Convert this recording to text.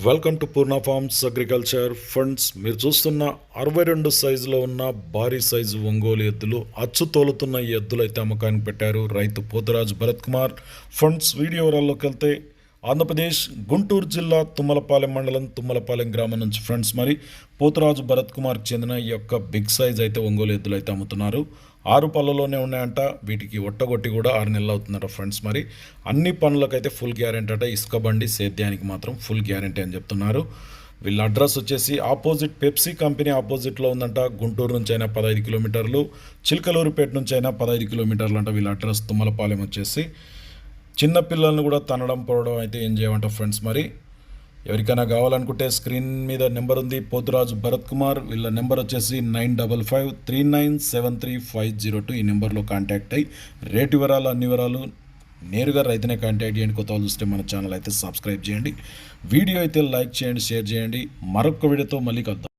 Welcome to Purna farms agriculture funds మీరు చూస్తున్న అరవై రెండు సైజులో ఉన్న భారీ సైజు ఒంగోలు ఎద్దులు అచ్చు తోలుతున్న ఈ ఎద్దులు అయితే అమ్మకానికి పెట్టారు రైతు పోతురాజు భరత్ కుమార్ ఫండ్స్ వీడియో వరాల్లోకి వెళ్తే ఆంధ్రప్రదేశ్ గుంటూరు జిల్లా తుమ్మలపాలెం మండలం తుమ్మలపాలెం గ్రామం నుంచి ఫ్రెండ్స్ మరి పోతురాజు భరత్ కుమార్కి చెందిన ఈ యొక్క బిగ్ సైజ్ అయితే ఒంగోలు ఎద్దులు అయితే అమ్ముతున్నారు. ఆరు పళ్ళలోనే ఉన్నాయంట వీటికి ఒట్టగొట్టి కూడా ఆరు నెలలు అవుతుందట ఫ్రెండ్స్ మరి. అన్ని పనులకైతే ఫుల్ గ్యారెంటీ అట ఇసుక బండి సేద్యానికి మాత్రం ఫుల్ గ్యారెంటీ అని చెప్తున్నారు. వీళ్ళ అడ్రస్ వచ్చేసి ఆపోజిట్ పెప్సీ కంపెనీ ఆపోజిట్లో ఉందంట గుంటూరు నుంచి అయినా పదహైదు కిలోమీటర్లు చిలకలూరుపేట నుంచి అయినా పదహైదు కిలోమీటర్లు అంట వీళ్ళ అడ్రస్ తుమ్మలపాలెం వచ్చేసి. చిన్న పిల్లల్ని కూడా తనడం పొడడం అయితే ఏం చేయమంటావు ఫ్రెండ్స్ మరి ఎవరికైనా కావాలనుకుంటే స్క్రీన్ మీద నెంబర్ ఉంది. పోతురాజు భరత్ కుమార్ వీళ్ళ నెంబర్ వచ్చేసి nine double five three nine seven three five zero two ఈ నెంబర్లో కాంటాక్ట్ అయ్యి రేటు వివరాలు అన్ని వివరాలు నేరుగా రైతునే కాంటాక్ట్ చేయండి. కొత్త వాళ్ళు చూస్తే మన ఛానల్ అయితే సబ్స్క్రైబ్ చేయండి. వీడియో అయితే లైక్ చేయండి షేర్ చేయండి. మరొక వీడియోతో మళ్ళీ కలుద్దాం.